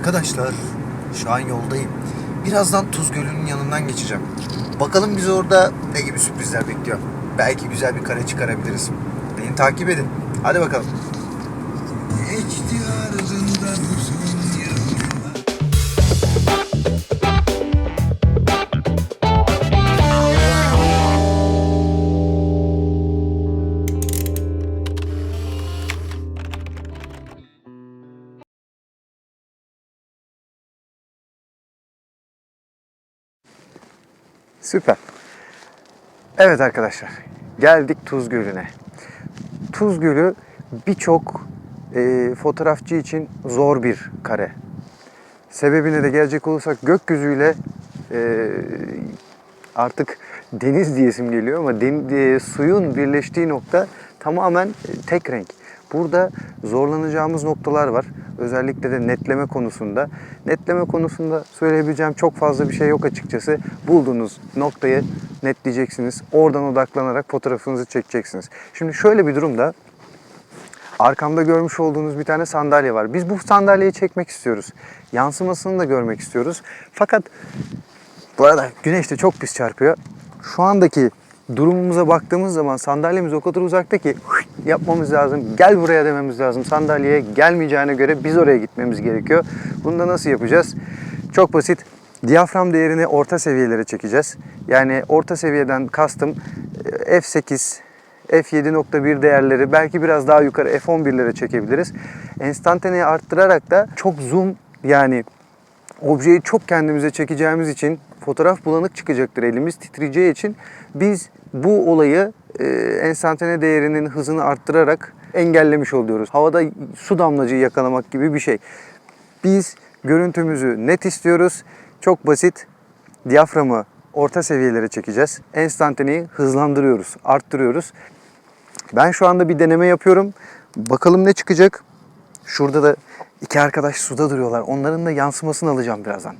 Arkadaşlar şu an yoldayım. Birazdan Tuz Gölü'nün yanından geçeceğim. Bakalım bizi orada ne gibi sürprizler bekliyor. Belki güzel bir kare çıkarabiliriz. Beni takip edin. Hadi bakalım. Geçti ardından uzun yıllar Süper. Evet arkadaşlar. Geldik Tuz Gölü'ne. Tuz Gölü birçok e, fotoğrafçı için zor bir kare. Sebebine de gelecek olursak gökyüzüyle e, artık deniz diyesim geliyor ama den, e, suyun birleştiği nokta tamamen e, tek renk. Burada zorlanacağımız noktalar var. Özellikle de netleme konusunda. Netleme konusunda söyleyebileceğim çok fazla bir şey yok açıkçası. Bulduğunuz noktayı netleyeceksiniz. Oradan odaklanarak fotoğrafınızı çekeceksiniz. Şimdi şöyle bir durumda Arkamda görmüş olduğunuz bir tane sandalye var. Biz bu sandalyeyi çekmek istiyoruz. Yansımasını da görmek istiyoruz. Fakat bu arada güneş de çok pis çarpıyor. Şu andaki durumumuza baktığımız zaman sandalyemiz o kadar uzakta ki yapmamız lazım. Gel buraya dememiz lazım. Sandalyeye gelmeyeceğine göre biz oraya gitmemiz gerekiyor. Bunu da nasıl yapacağız? Çok basit. Diyafram değerini orta seviyelere çekeceğiz. Yani orta seviyeden kastım e, F8, F7.1 değerleri belki biraz daha yukarı F11'lere çekebiliriz. Enstantaneyi arttırarak da çok zoom yani objeyi çok kendimize çekeceğimiz için fotoğraf bulanık çıkacaktır elimiz titreyeceği için biz bu olayı e, enstantane değerinin hızını arttırarak engellemiş oluyoruz. Havada su damlacığı yakalamak gibi bir şey. Biz görüntümüzü net istiyoruz. Çok basit. Diyaframı orta seviyelere çekeceğiz. Enstantaneyi hızlandırıyoruz, arttırıyoruz. Ben şu anda bir deneme yapıyorum. Bakalım ne çıkacak. Şurada da iki arkadaş suda duruyorlar. Onların da yansımasını alacağım birazdan.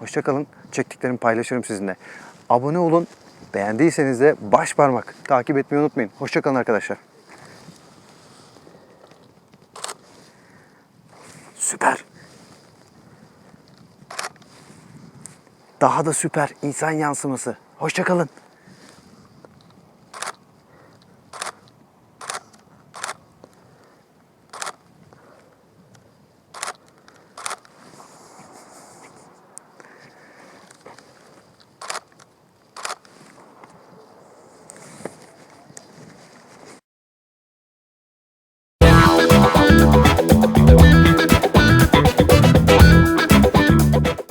Hoşçakalın. Çektiklerimi paylaşırım sizinle. Abone olun. Beğendiyseniz de baş parmak takip etmeyi unutmayın. Hoşçakalın arkadaşlar. Süper. Daha da süper insan yansıması. Hoşçakalın.